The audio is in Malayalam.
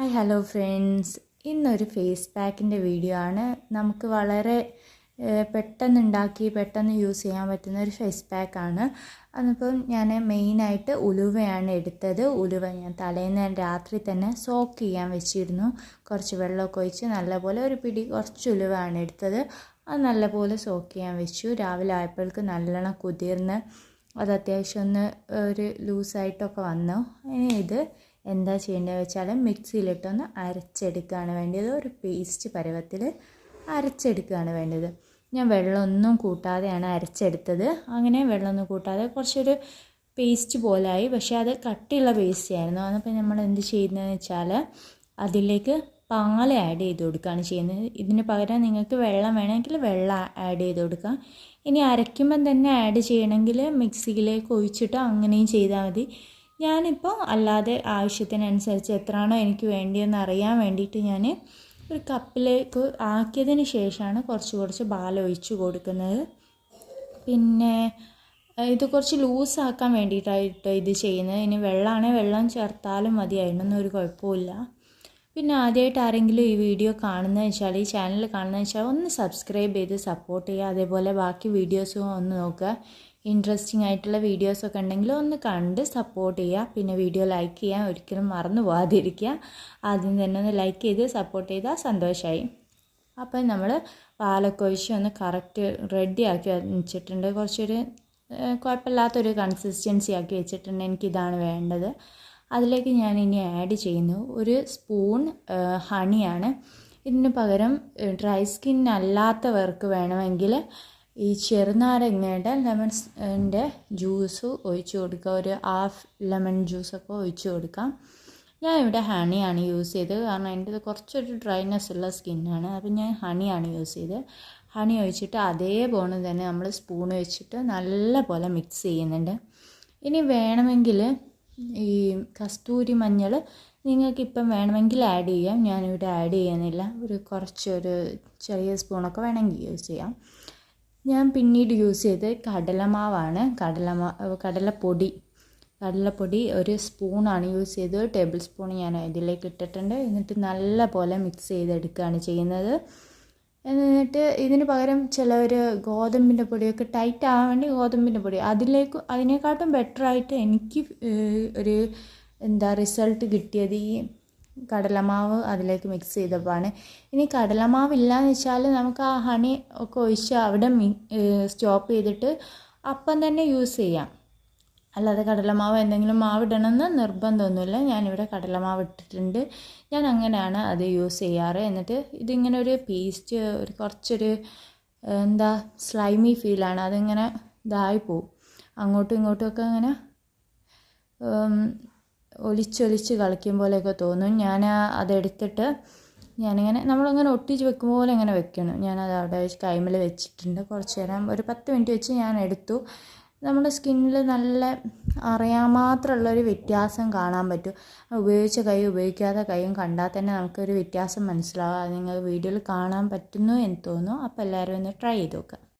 ഹായ് ഹലോ ഫ്രണ്ട്സ് ഇന്നൊരു ഫേസ് പാക്കിന്റെ വീഡിയോ ആണ്. നമുക്ക് വളരെ പെട്ടെന്ന് ഉണ്ടാക്കി പെട്ടെന്ന് യൂസ് ചെയ്യാൻ പറ്റുന്ന ഒരു ഫേസ് പാക്കാണ് അതിപ്പം ഞാൻ മെയിനായിട്ട് ഉലുവയാണ് എടുത്തത്. ഉലുവ ഞാൻ തലേന്ന് രാത്രി തന്നെ സോക്ക് ചെയ്യാൻ വെച്ചിരുന്നു. കുറച്ച് വെള്ളമൊക്കെ ഒഴിച്ച് നല്ലപോലെ ഒരു പിടി കുറച്ച് ഉലുവയാണ് എടുത്തത്. അത് നല്ലപോലെ സോക്ക് ചെയ്യാൻ വെച്ചു. രാവിലെ ആയപ്പോഴേക്ക് നല്ലോണം കുതിർന്ന് അത് അത്യാവശ്യം ഒന്ന് ഒരു ലൂസായിട്ടൊക്കെ വന്നു. ഇനി ഇത് എന്താ ചെയ്യേണ്ടത് വെച്ചാൽ മിക്സിയിലിട്ടൊന്ന് അരച്ചെടുക്കുകയാണ് വേണ്ടത്. ഒരു പേസ്റ്റ് പരുവത്തിൽ അരച്ചെടുക്കുകയാണ് വേണ്ടത്. ഞാൻ വെള്ളമൊന്നും കൂട്ടാതെയാണ് അരച്ചെടുത്തത്. അങ്ങനെ വെള്ളമൊന്നും കൂട്ടാതെ കുറച്ചൊരു പേസ്റ്റ് പോലായി പക്ഷേ അത് കട്ടിയുള്ള പേസ്റ്റ് ആയിരുന്നു. അതിപ്പോൾ നമ്മൾ എന്ത് ചെയ്യുന്നതെന്ന് വെച്ചാൽ അതിലേക്ക് പാൽ ആഡ് ചെയ്ത് കൊടുക്കുകയാണ് ചെയ്യുന്നത്. ഇതിന് പകരം നിങ്ങൾക്ക് വെള്ളം വേണമെങ്കിൽ വെള്ളം ആഡ് ചെയ്ത് കൊടുക്കാം. ഇനി അരയ്ക്കുമ്പം തന്നെ ആഡ് ചെയ്യണമെങ്കിൽ മിക്സിയിലേക്ക് ഒഴിച്ചിട്ട് അങ്ങനെയും ചെയ്താൽ മതി. ഞാനിപ്പോൾ അല്ലാതെ ആവശ്യത്തിനനുസരിച്ച് എത്രയാണോ എനിക്ക് വേണ്ടിയെന്ന് അറിയാൻ വേണ്ടിയിട്ട് ഞാൻ ഒരു കപ്പിലേക്ക് ആക്കിയതിന് ശേഷമാണ് കുറച്ച് കുറച്ച് പാൽ ഒഴിച്ച് കൊടുക്കുന്നത്. പിന്നെ ഇത് കുറച്ച് ലൂസാക്കാൻ വേണ്ടിയിട്ടായിട്ട് ഇത് ചെയ്യുന്നത്. ഇനി വെള്ളമാണെങ്കിൽ വെള്ളം ചേർത്താലും മതി അതിനൊന്നും ഒരു കുഴപ്പമില്ല പിന്നെ ആദ്യമായിട്ട് ആരെങ്കിലും ഈ വീഡിയോ കാണുന്നത് വെച്ചാൽ ഈ ചാനൽ കാണുന്നത് വെച്ചാൽ ഒന്ന് സബ്സ്ക്രൈബ് ചെയ്ത് സപ്പോർട്ട് ചെയ്യുക. അതേപോലെ ബാക്കി വീഡിയോസും ഒന്ന് നോക്കുക. ഇൻട്രസ്റ്റിംഗ് ആയിട്ടുള്ള വീഡിയോസൊക്കെ ഉണ്ടെങ്കിൽ ഒന്ന് കണ്ട് സപ്പോർട്ട് ചെയ്യുക. പിന്നെ വീഡിയോ ലൈക്ക് ചെയ്യാൻ ഒരിക്കലും മറന്നു പോകാതിരിക്കുക ആദ്യം തന്നെ ഒന്ന് ലൈക്ക് ചെയ്ത് സപ്പോർട്ട് ചെയ്താൽ സന്തോഷമായി അപ്പം നമ്മൾ പാലൊക്കെ ഒഴിച്ച് ഒന്ന് കറക്റ്റ് റെഡി ആക്കി വെച്ചിട്ടുണ്ട്. കുറച്ചൊരു കുഴപ്പമില്ലാത്തൊരു കൺസിസ്റ്റൻസി ആക്കി വെച്ചിട്ടുണ്ട്. എനിക്കിതാണ് വേണ്ടത്. അതിലേക്ക് ഞാൻ ഇനി ആഡ് ചെയ്യുന്നു. ഒരു സ്പൂൺ ഹണിയാണ് ഇതിന് പകരം ഡ്രൈ സ്കിൻ അല്ലാത്തവർക്ക് വേണമെങ്കിൽ ഈ ചെറുനാരങ്ങയുടെ ലെമൺസിന്റെ ജ്യൂസ് ഒഴിച്ച് കൊടുക്കുക. ഒരു ഹാഫ് ലെമൺ ജ്യൂസൊക്കെ ഒഴിച്ച് കൊടുക്കാം ഞാൻ ഇവിടെ ഹണിയാണ് യൂസ് ചെയ്തത്. കാരണം എന്റെ കുറച്ചൊരു ഡ്രൈനെസ് ഉള്ള സ്കിന്നാണ് അപ്പം ഞാൻ ഹണിയാണ് യൂസ് ചെയ്തത്. ഹണി ഒഴിച്ചിട്ട് അതേ അതേപോലെ തന്നെ നമ്മൾ സ്പൂൺ വെച്ചിട്ട് നല്ല പോലെ മിക്സ് ചെയ്യുന്നുണ്ട്. ഇനി വേണമെങ്കിൽ ഈ കസ്തൂരി മഞ്ഞൾ നിങ്ങൾക്കിപ്പം വേണമെങ്കിൽ ആഡ് ചെയ്യാം. ഞാനിവിടെ ആഡ് ചെയ്യുന്നില്ല. ഒരു കുറച്ചൊരു ചെറിയ സ്പൂണൊക്കെ വേണമെങ്കിൽ യൂസ് ചെയ്യാം. ഞാൻ പിന്നീട് യൂസ് ചെയ്ത് കടലമാവാണ്. കടലമാ കടലപ്പൊടി. കടലപ്പൊടി ഒരു സ്പൂണാണ് യൂസ് ചെയ്തത്. ടേബിൾ സ്പൂൺ ഞാൻ ഇതിലേക്ക് ഇട്ടിട്ടുണ്ട്. എന്നിട്ട് നല്ല പോലെ മിക്സ് ചെയ്തെടുക്കുകയാണ് ചെയ്യുന്നത്. എന്നിട്ട് ഇതിന് പകരം ചിലവർ ഗോതമ്പിന്റെ പൊടിയൊക്കെ ടൈറ്റ് ആവാൻ വേണ്ടി ഗോതമ്പിന്റെ പൊടി. അതിലേക്ക് അതിനെക്കാട്ടും ബെറ്ററായിട്ട് എനിക്ക് ഒരു എന്താ റിസൾട്ട് കിട്ടിയത് ഈ കടലമാവ് അതിലേക്ക് മിക്സ് ചെയ്തപ്പോഴാണ് ഇനി കടലമാവ് ഇല്ലയെന്ന് വെച്ചാൽ നമുക്ക് ആ ഹണി ഒക്കെ ഒഴിച്ച് അവിടെ സ്റ്റോപ്പ് ചെയ്തിട്ട് അപ്പം തന്നെ യൂസ് ചെയ്യാം. അല്ലാതെ കടലമാവ് എന്തെങ്കിലും മാവ് ഇടണമെന്ന് നിർബന്ധമൊന്നുമില്ല. ഞാനിവിടെ കടലമാവ് ഇട്ടിട്ടുണ്ട്. ഞാൻ അങ്ങനെയാണ് അത് യൂസ് ചെയ്യാറ്. എന്നിട്ട് ഇതിങ്ങനെ ഒരു പേസ്റ്റ് ഒരു കുറച്ചൊരു എന്താ സ്ലൈമി ഫീലാണ് അതിങ്ങനെ ഇതായി പോവും. അങ്ങോട്ടും ഇങ്ങോട്ടുമൊക്കെ അങ്ങനെ ഒലിച്ചൊലിച്ച് കളിക്കും പോലെയൊക്കെ തോന്നും. ഞാൻ അതെടുത്തിട്ട് ഞാനിങ്ങനെ നമ്മളിങ്ങനെ ഒട്ടിച്ച് വെക്കും പോലെ ഇങ്ങനെ വെക്കണം ഞാനത് അവിടെ വെച്ച് കൈമിൽ വെച്ചിട്ടുണ്ട്. കുറച്ച് നേരം ഒരു പത്ത് മിനിറ്റ് വെച്ച് ഞാൻ എടുത്തു. നമ്മുടെ സ്കിന്നിൽ നല്ല അറിയാൻ മാത്രമുള്ളൊരു വ്യത്യാസം കാണാൻ പറ്റും. ഉപയോഗിച്ച കൈ ഉപയോഗിക്കാത്ത കൈയും കണ്ടാൽ തന്നെ നമുക്കൊരു വ്യത്യാസം മനസ്സിലാവും. അത് നിങ്ങൾ വീഡിയോയിൽ കാണാൻ പറ്റുന്നു എന്ന് തോന്നുന്നു. അപ്പോൾ എല്ലാവരും ഒന്ന് ട്രൈ ചെയ്ത് നോക്കുക